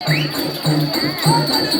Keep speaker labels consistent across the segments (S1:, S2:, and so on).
S1: வாங்க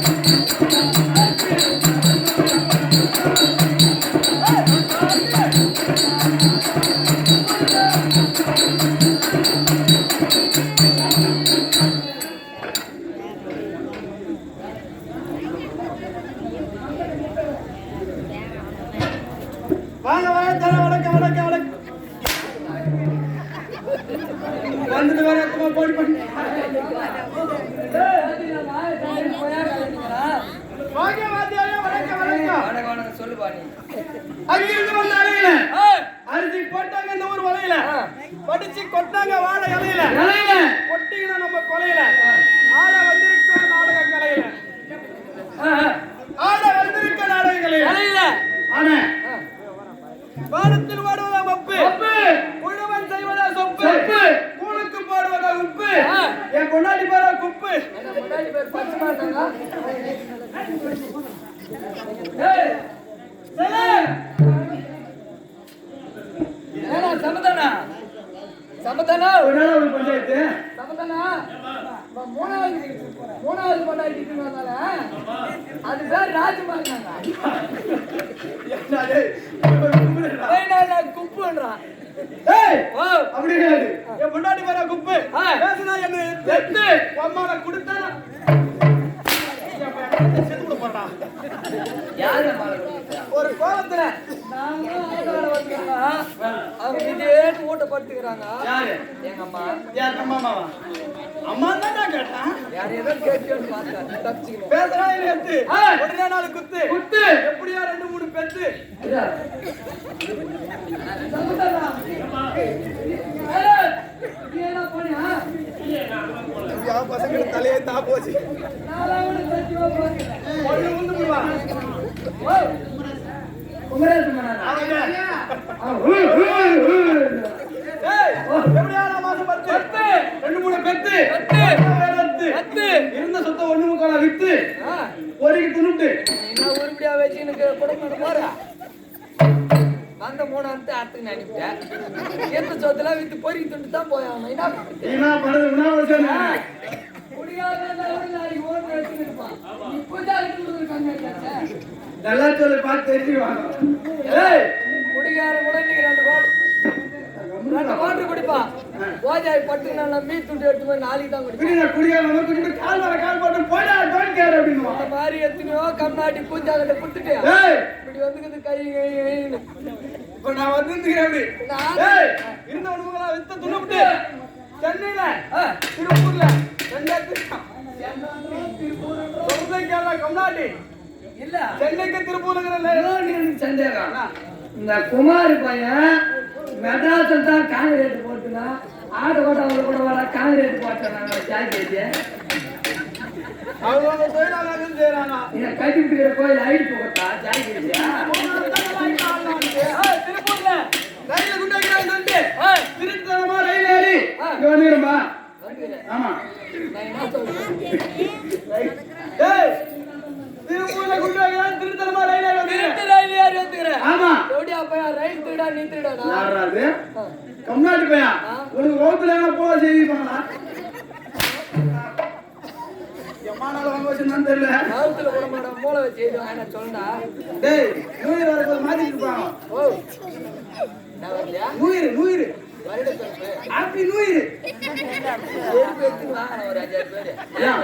S2: thank you
S1: அங்கிருந்து பேர்
S2: ராஜ்மா இருந்தாங்க
S1: என்ன டேய், இவன் கும்புறா.
S2: ஏய், நான் நான் குப்புன்றான்
S1: அப்படி கிடையாது. என் முன்னாடி வர குப்பு. பேசுனா என்ன? கொடுத்தா?
S2: யாரு
S1: ஒரு கோலத்துல
S2: நாங்களும் ஆட்டோட வந்துருக்கோம் அவங்க இதேட்டு ஊட்ட படுத்துக்கிறாங்க.
S1: யாரு?
S2: எங்க அம்மா.
S1: யார்? அம்மா அம்மாவா? அம்மா தான் கேட்டான்.
S2: யார் ஏதோ கேட்டு பார்த்தேன் தப்பிச்சுக்கணும்.
S1: பேசுறா என்ன
S2: ஆ.
S1: உடனே நாலு குத்து.
S2: குத்து.
S1: எப்படியா ரெண்டு மூணு பெத்து? பசங்க தலையே தா போச்சு. ஒண்ணு ரெண்டு மூணு இருந்த சொத்தை ஒண்ணு முக்கால வித்து ஒருக்கி துணுட்டு
S2: உருப்படியா வச்சு எனக்கு குடும்பம் போற வந்த மூணு வந்து அடுத்து அனுப்பிட்டேன் எந்த சொத்துல வித்து பொறி துண்டு தான் போய் என்ன பண்ணுறது
S1: நல்லா சொல்லி பார்த்து
S2: குடிகார ரெண்டு கோல் ரெண்டு கோட்டு குடிப்பான் போஜாய் பட்டு நல்லா மீ துண்டு எடுத்து போய் நாளைக்கு தான் குடிப்பேன்
S1: குடிக்காம குடிச்சு கால் மேல கால் போட்டு போடா கேர் அப்படின்னு
S2: அந்த மாதிரி எத்தனையோ கண்ணாடி பூஞ்சாக்கிட்ட குடுத்துட்டு
S1: ஏய்.
S2: இப்படி வந்துக்குது கை
S1: இப்ப நான் வந்துருக்கிறேன் அப்படி.
S2: நான்
S1: ஏய். இருந்த உணவுகளா வித்த துணுவிட்டு சென்னையில திருப்பூர்ல. சென்னைக்கு திருப்பூருங்கிற
S2: சந்தேகம். இந்த குமார் பையன் மெட்ராஸில் தான் காங்கிரேட் போட்டுனா ஆடு கூட அவங்க கூட வர காங்கிரேட் போட்டாங்க ஜாக்கெட்டு
S1: அவங்க தொழிலாளர்கள் செய்யறாங்க
S2: இதை கட்டிட்டு கோயில் ஐடி போட்டா ஜாக்கெட்டு திருப்பூர்ல
S1: ரயில குண்டாக்கிறாங்க திருத்தலமா ரயில் ஏறி.
S2: ஆ.
S1: ஆமா. திருப்பூர்ல குண்டாக்கிறாங்க திருத்தலமா ரயில் ஏறி
S2: ஏறி வந்துக்கிறேன்
S1: ஆமா.
S2: எப்படியா பையன் ரயில் திருடா நீ
S1: யாராது கம்நாட்டு பையன். உனக்கு வகுப்புல என்ன போல செய்தி பண்ணலாம் தெரியல.
S2: மூளை வச்சு சொல்லுடா.
S1: டேய் மாத்திட்டு இருப்பாங்க
S2: ஓ. நான் வருட
S1: ஹாப்பி
S2: பேரு
S1: ஏன்?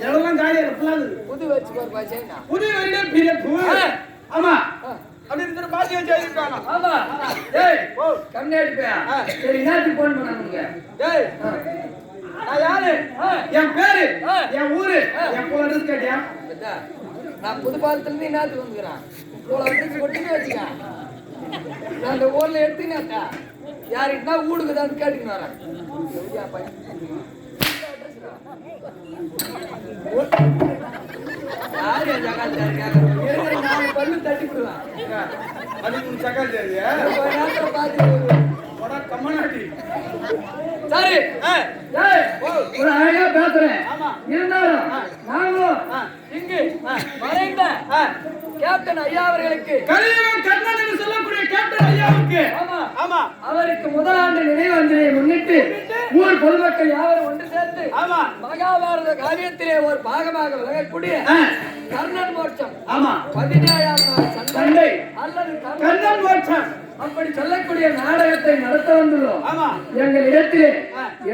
S1: இடம்லாம் காலியா இருப்பலாது
S2: புது. வச்சு போற பாச்சேன்னா
S1: புதிய வீடு பிறப்பு. ஆமா.
S2: ஆ.
S1: அப்படி இருக்கிற பாத்தி வச்சு எழுதிருக்காங்க
S2: ஆமா.
S1: டேய் ஓ
S2: கம்மியாடி போயா சரி என்னத்துக்கு போன் பண்ணாங்க
S1: டேய் நான் யாரு?
S2: ஆ.
S1: என் பேரு
S2: ஆ.
S1: என் ஊரு என் போல அட்ரஸ் கேட்டியா?
S2: பத்தா, நான் புது பாலத்துல இருந்து என்னத்துக்கு வந்துக்கிறேன். இவ்வளோ அட்ரஸ் கொட்டின்னு நான் ஊர்ல யாருக்கிட்டா ஊடுக்குதான்னு கேட்டுக்கின்னு வரேன்? யாரு கேக்குறது? இருக்கிற நாலு பல்லு தட்டி விடுவேன். கொஞ்ச நேரத்துல பார்த்து
S1: கம்மநாட்டி
S2: சரி ஒரு அழகா பேசுறேன். இருந்தாலும் நாங்களும். இங்கு மறைந்த. கேப்டன் ஐயா அவர்களுக்கு.
S1: கலியுகம் கர்ணன் என்று சொல்லக்கூடிய கேப்டன் ஐயாவுக்கு
S2: ஆமா.
S1: ஆமா.
S2: அவருக்கு முதலாண்டு நினைவஞ்சலியை முன்னிட்டு ஊர் பொதுமக்கள் யாவரும் ஒன்று சேர்த்து
S1: ஆமா.
S2: மகாபாரத காவியத்திலே ஒரு பாகமாக விளங்கக்கூடிய. கர்ணன் மோட்சம்.
S1: ஆமா.
S2: பதினேழாம் நாள் சண்டை அல்லது கர்ணன்
S1: மோட்சம்.
S2: அப்படி சொல்லக்கூடிய நாடகத்தை நடத்த வந்துள்ளோம்.
S1: ஆமா.
S2: எங்கள் இடத்திலே.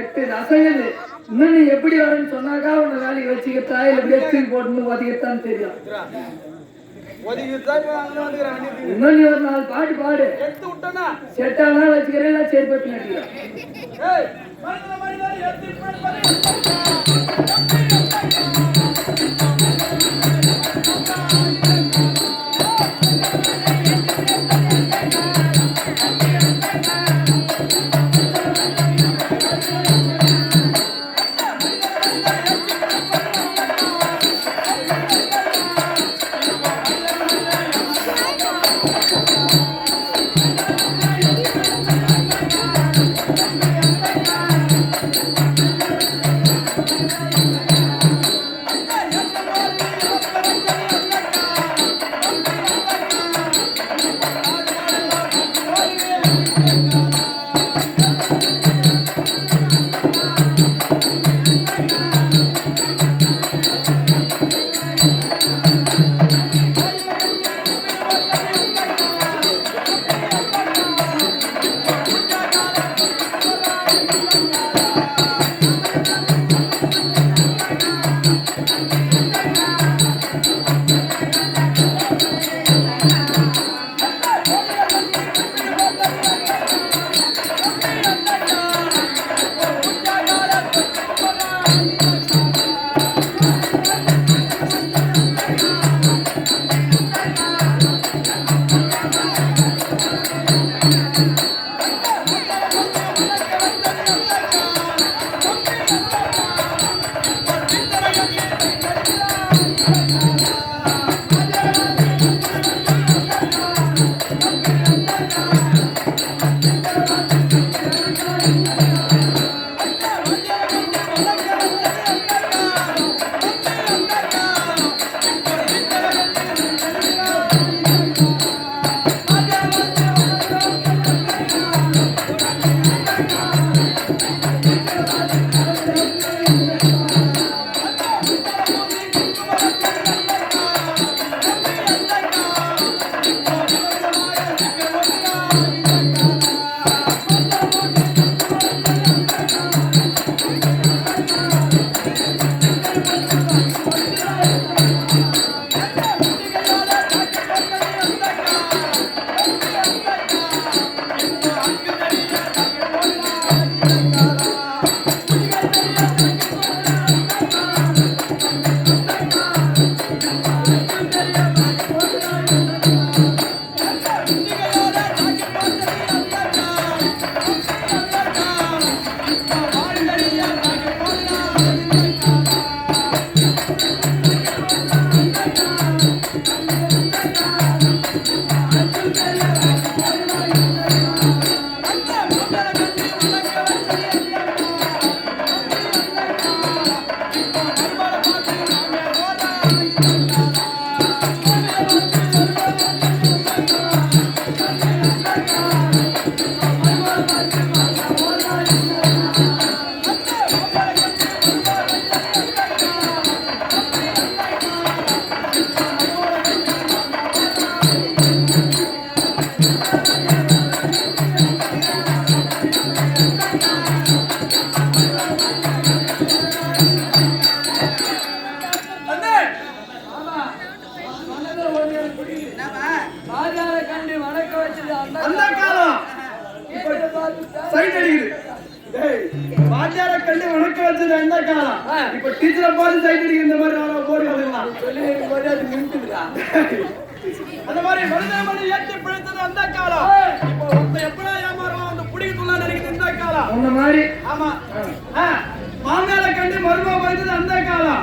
S2: எட்டு ரசங்கள் இன்னும் நீ எப்படி வரேன்னு சொன்னாக்கா உன்னை வேலைக்கு வச்சுக்கிட்டா இல்ல வெற்றி போட்டுன்னு ஒதுக்கிட்டான்னு தெரியும். நீ ஒரு நாலு பாட்டு பாடு.
S1: எடுத்து விட்டோன்னா
S2: செட்டானா வச்சுக்கிறேன் இல்லை
S1: வாத்தியார கண்டு உனக்கு வச்சது என்ன
S2: காலம்?
S1: இப்ப டீச்சர் பார்த்து சைட் இந்த மாதிரி நான் போடி வரலாம்
S2: சொல்லி அது நின்றுடா
S1: அந்த மாதிரி மனிதமணி ஏற்றி பிழைத்தது அந்த காலம். இப்ப எப்படி ஏமாறுவான் அந்த புடிக்கணும்லாம் நினைக்கிறது இந்த காலம்.
S2: அந்த மாதிரி.
S1: ஆமா. மாமியாரை கண்டு மருமக வந்தது அந்த காலம்.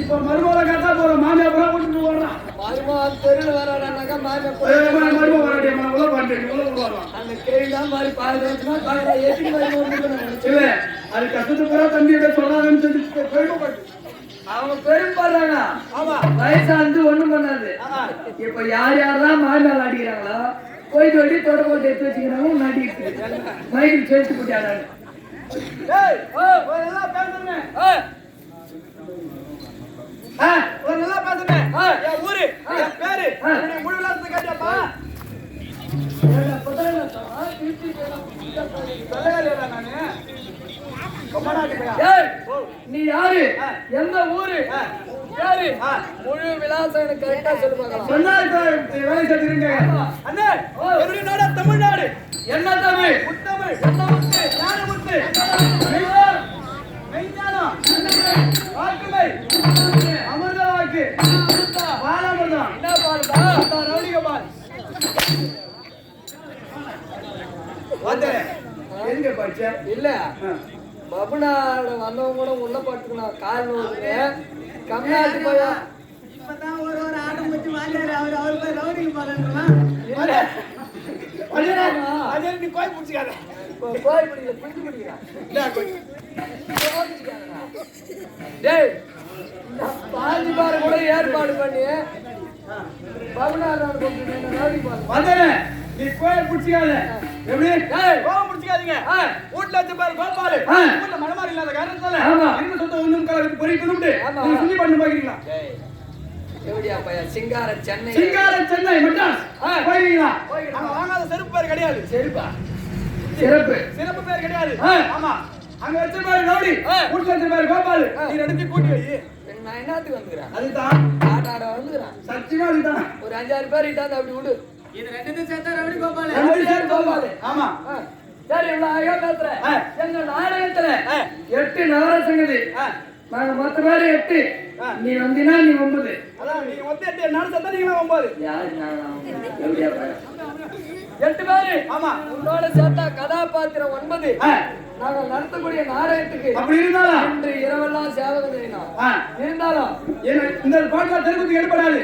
S1: இப்ப மருமகளை கட்டா போற மாமியா புறா கூட்டிட்டு ஓடுறான்
S2: மருமா தெருவில் வராடானாக்கா மாமியா
S1: மருமக வராடியா ம- உள்ள பண்றேன் உள்ள
S2: அந்த கேள்வி தான் மாதிரி பாதி வருஷமா பாக்குறா எத்தனை மாதிரி ஒன்று
S1: இல்ல அது கஷ்டத்து பூரா தம்பியோட சொல்லாதுன்னு சொல்லி பெருமைப்பட்டு
S2: அவங்க பெரும்பாடுறாங்க
S1: ஆமா.
S2: வயசாந்து ஒண்ணும் பண்ணாது. இப்ப யார் யாரெல்லாம் மாமியால் அடிக்கிறாங்களோ போய் சொல்லி தொட போட்டு எடுத்து வச்சுக்கிறாங்க நடிட்டு. மைக்கில் சேர்த்து போட்டாங்க நீ யாரு. எந்த ஊரு. யாரு. முழு விலாசம் கரெக்டா சொல்லி பார்க்கலாம்.
S1: சொன்னா இப்ப வேலை செஞ்சிருங்க.
S2: பபுனாட வந்தவங்க கூட உள்ள பட்டுக்கணும். கால் நோக்கு கம்நாட்டு போயா
S3: இப்பதான் ஒரு ஒரு ஆட்டம் வச்சு வாங்காரு அவர் அவர் போய் ரவுடிங்க பாருன்றா
S1: அஜய் நீ கோய் பிடிச்சிக்காத.
S2: கோயில் பிடிக்கல பிடிச்சு பிடிக்கிறான். டேய் பாதி பாரு கூட ஏற்பாடு பண்ணி பபுனாட ரவுடி பாரு
S1: வந்துறேன் நீ கோய் பிடிச்சிக்காத எப்படி. கோவம் பிடிச்சிக்காதீங்க. வீட்டுல வச்சு பாரு கோபாலு. வீட்டுல மனமாரி இல்லாத காரணத்தால. இருந்த சொத்தை ஒண்ணும் கலருக்கு பொறி கொண்டு
S2: ஆமா.
S1: நீங்க சுத்தி பண்ணு பாக்குறீங்களா
S2: டேய் எப்படியா பையா சிங்கார சென்னை.
S1: சிங்கார சென்னை மெட்ராஸ். போயிருக்கீங்களா. அங்க வாங்காத செருப்பு பேர் கிடையாது.
S2: சரிப்பா? சிறப்பு
S1: சிறப்பு பேர் கிடையாது. ஆமா. அங்க வச்ச பேர் ரவுடி. வீட்டுல வச்ச பேர் கோபாலு. நீ ரெண்டு கூட்டி வை.
S2: நான் என்னத்துக்கு வந்துக்கிறேன்?
S1: அதுதான்.
S2: ஆட்டாட வந்துக்கிறேன்.
S1: சத்தியமா அதுதான்.
S2: ஒரு அஞ்சாறு பேர் இட்டாந்து அப்படி விடு.
S3: இது ரெண்டு சேர்த்தா ரவுடி கோபால.
S1: ரெண்டு பேர் கோபாலு. ஆமா.
S2: சரி இவ்வளவு அழகா பேசுற. எங்க நாடகத்துல. எட்டு நவர சங்கதி
S1: ஆ.
S2: நாங்க மொத்த பேரு எட்டு. நீ வந்தினா நீ ஒன்பது.
S1: அதான் நீங்க வந்து எட்டு நாள் சத்தா நீங்களா ஒன்பது.
S2: யாரு எப்படியா? எட்டு பேரு.
S1: ஆமா.
S2: உன்னோட சேர்த்தா கதாபாத்திரம் ஒன்பது.
S1: ஆ.
S2: நாங்க நடத்தக்கூடிய நாடகத்துக்கு
S1: அப்படி இருந்தாலும்
S2: இன்று இரவெல்லாம் சேவகம் செய்யணும். இருந்தாலும்
S1: இந்த பாட்டுல தெருக்குத்து எடுப்படாது.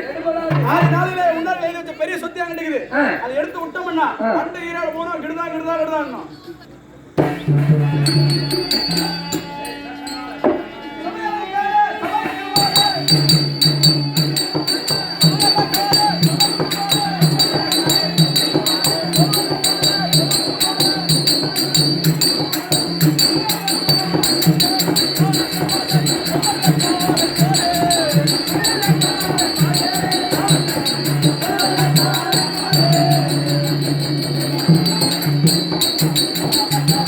S1: ஆறு நாளில உண்டார் கையில வச்ச பெரிய சொத்தி அங்க நிக்குது
S2: ஆ.
S1: அதை எடுத்து விட்டோம்னா. பண்டு ஈராடு போனோம் கிடுதா கிடுதா கிடுதான்
S2: என்ன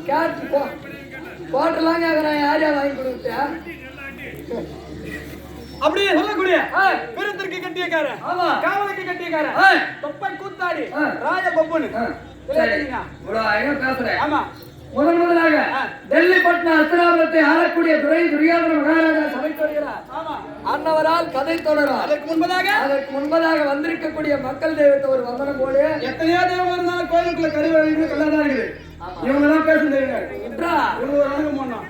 S2: கோ கேட் கோ கோட்டெல்லாம் கேட்குறான் யார் யார் வாங்கி கொடுத்தா?
S1: அப்படியே சொல்லக்கூடிய
S2: ஆ.
S1: விருந்திற்கு கட்டியக்காரன்.
S2: ஆமா.
S1: காவலுக்கு கட்டியக்காரன்.
S2: ஆ.
S1: தொப்பை கூத்தாடி. ராஜ பப்புன்னு
S2: பேசுறேன்.
S1: ஆமா.
S2: முதன் முதலாக. டெல்லி பட்டினம் அஸ்திராபுரத்தை ஆளக்கூடிய துறை துரியோதன மகாராஜா சபைக்கு வருகிறார்
S1: ஆமா.
S2: அன்னவரால் கதை தொடரும்.
S1: அதற்கு முன்பதாக?
S2: அதற்கு முன்பதாக வந்திருக்கக்கூடிய மக்கள் தெய்வத்தை ஒரு வந்தனம் போடு
S1: எத்தனையோ தெய்வம் இருந்தாலும் கோயிலுக்குள்ள கறி வழங்குறது கல்லா இருக்குது. இவங்க தான் பேச தெரியுங்க
S2: விட்றா.
S1: இவங்க ஒரு அணுகு போனோம்